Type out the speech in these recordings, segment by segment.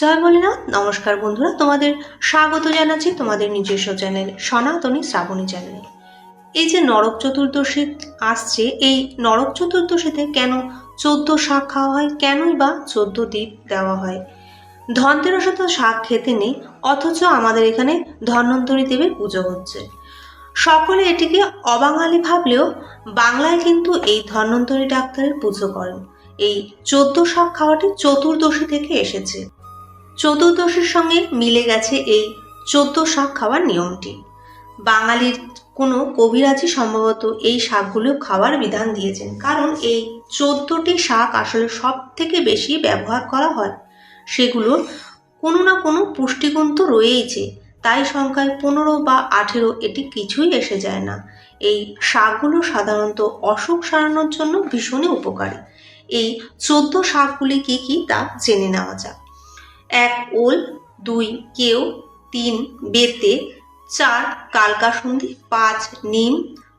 জয় ভোলেনাথ নমস্কার বন্ধুরা, তোমাদের স্বাগত জানাচ্ছি তোমাদের নিজস্ব চ্যানেল সনাতনী শ্রাবণী চ্যানেলে। এই যে নরক চতুর্দশী আসছে, এই নরক চতুর্দশীতে কেন চোদ্দ শাক খাওয়া হয়? কেনই বা চোদ্দ দ্বীপ দেওয়া হয়? ধনতেরসে তো শাক খেতে নেই, অথচ আমাদের এখানে ধন্বন্তরী দেবীর পুজো হচ্ছে। সকলে এটিকে অবাঙালি ভাবলেও বাংলায় কিন্তু এই ধন্বন্তরী ডাক্তারের পুজো করেন। এই চোদ্দ শাক খাওয়াটি চতুর্দশী থেকে এসেছে। চতুর্দশীর সঙ্গে মিলে গেছে এই চোদ্দ শাক খাওয়ার নিয়মটি। বাঙালির কোনো কবিরাজি সম্ভবত এই শাকগুলো খাওয়ার বিধান দিয়েছেন। কারণ এই চোদ্দটি শাক আসলে সব থেকে বেশি ব্যবহার করা হয়। সেগুলো কোনো না কোনো পুষ্টিগুণ তো রয়েইছে তাই সংখ্যায় পনেরো বা আঠেরো এটি কিছুই এসে যায় না। এই শাকগুলো সাধারণত অসুখ সারানোর জন্য ভীষণই উপকারী। এই চোদ্দ শাকগুলি কী কী তা জেনে নেওয়া যাক। এক ওল, দুই কেউ, তিন বেতে, চার কালকাসুন্দি পাঁচ নিম,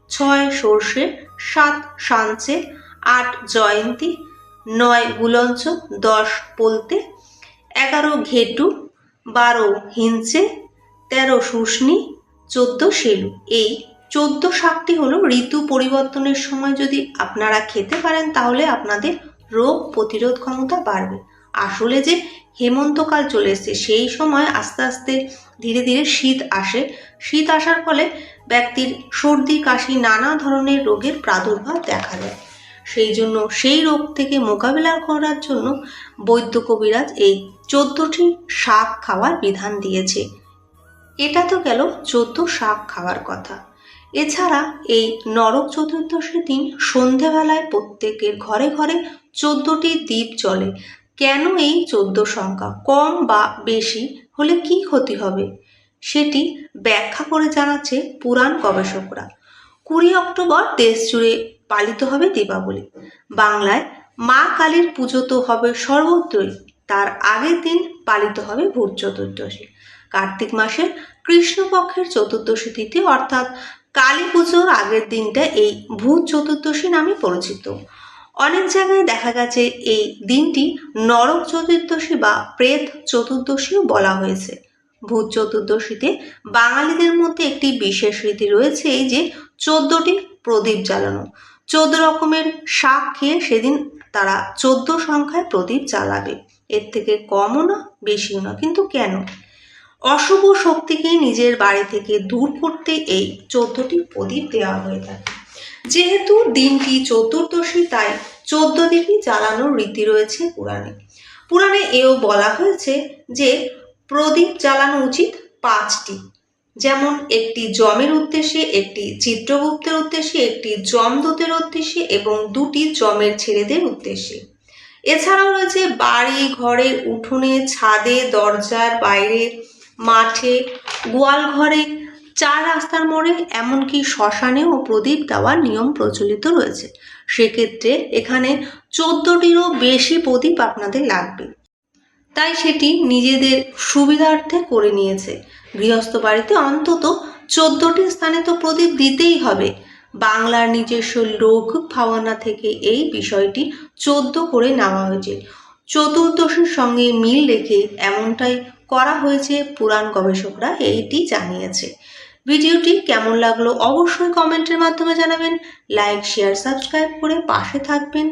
ছয় সর্ষে, সাত সাঞ্চে আট জয়ন্তী, নয় গুলঞ্চ, দশ পোলতে, এগারো ঘেটু, বারো হিঞ্চে, তেরো শুষ্নি, চোদ্দ সেলু। এই চোদ্দ শাকটি হলো ঋতু পরিবর্তনের সময় যদি আপনারা খেতে পারেন তাহলে আপনাদের রোগ প্রতিরোধ ক্ষমতা বাড়বে। আসলে যে হেমন্তকাল চলে এসছে, সেই সময় আস্তে আস্তে ধীরে ধীরে শীত আসে। শীত আসার ফলে ব্যক্তির সর্দি, কাশি নানা ধরনের রোগের প্রাদুর্ভাব দেখা দেয়। সেই জন্য সেই রোগ থেকে মোকাবিলা করার জন্য বৈদ্য কবিরাজ এই চোদ্দটি শাক খাওয়ার বিধান দিয়েছে। এটা তো গেল চোদ্দ শাক খাওয়ার কথা। এছাড়া এই নরক চতুর্দশীর দিন সন্ধেবেলায় প্রত্যেকের ঘরে ঘরে চোদ্দটি দ্বীপ জ্বলে। কেন এই চোদ্দ সংখ্যা কম বা বেশি হলে কি ক্ষতি হবে? সেটি ব্যাখ্যা করে জানাচ্ছে পুরাণ গবেষকরা। কুড়ি অক্টোবর দেশ জুড়ে পালিত হবে দীপাবলি। বাংলায় মা কালীর পুজো তো হবে সর্বত্রই। তার আগের দিন পালিত হবে ভূত চতুর্দশী। কার্তিক মাসের কৃষ্ণপক্ষের চতুর্দশী তিথি অর্থাৎ কালী পুজোর আগের দিনটা এই ভূত চতুর্দশী নামে পরিচিত। অনেক জায়গায় দেখা গেছে এই দিনটি নরক চতুর্দশী বা প্রেত চতুর্দশীও বলা হয়েছে। ভূত চতুর্দশীতে বাঙালিদের মধ্যে একটি বিশেষ রীতি রয়েছে এই যে চোদ্দটি প্রদীপ জ্বালানো। চোদ্দ রকমের শাক খেয়ে সেদিন তারা চোদ্দ সংখ্যায় প্রদীপ জ্বালাবে। এর থেকে কমও না, বেশিও না, কিন্তু কেন? অশুভ শক্তিকে নিজের বাড়ি থেকে দূর করতে এই চোদ্দটি প্রদীপ দেওয়া হয়ে থাকে। যেহেতু দিনটি চতুর্দশী, তাই চোদ্দ দিনই জ্বালানোর রীতি রয়েছে পুরাণে। পুরাণে এও বলা হয়েছে যে প্রদীপ জ্বালানো উচিত পাঁচটি। যেমন একটি জমের উদ্দেশ্যে, একটি চিত্রগুপ্তের উদ্দেশ্যে, একটি জমদূতের উদ্দেশ্যে এবং দুটি জমের ছেলেদের উদ্দেশ্যে। এছাড়াও রয়েছে বাড়ি ঘরের উঠোনে, ছাদে, দরজার বাইরে, মাঠে, গোয়াল ঘরে চার রাস্তার মোড়ে এমনকি শ্মশানেও প্রদীপ দেওয়ার নিয়ম প্রচলিত রয়েছে। সেক্ষেত্রে এখানে চোদ্দটিরও বেশি প্রদীপ আপনাদের লাগবে। তাই সেটি নিজেদের সুবিধার্থে করে নিয়েছে। গৃহস্থ বাড়িতে অন্তত চোদ্দটি স্থানে তো প্রদীপ দিতেই হবে। বাংলার নিজস্ব লোক ভাবনা থেকে এই বিষয়টি চোদ্দ করে নেওয়া হয়েছে। চতুর্দশীর সঙ্গে মিল রেখে এমনটাই করা হয়েছে, পুরাণ গবেষকরা এইটি জানিয়েছে। ভিডিওটি কেমন লাগল অবশ্যই কমেন্টের মাধ্যমে জানাবেন। লাইক শেয়ার সাবস্ক্রাইব করে পাশে থাকবেন।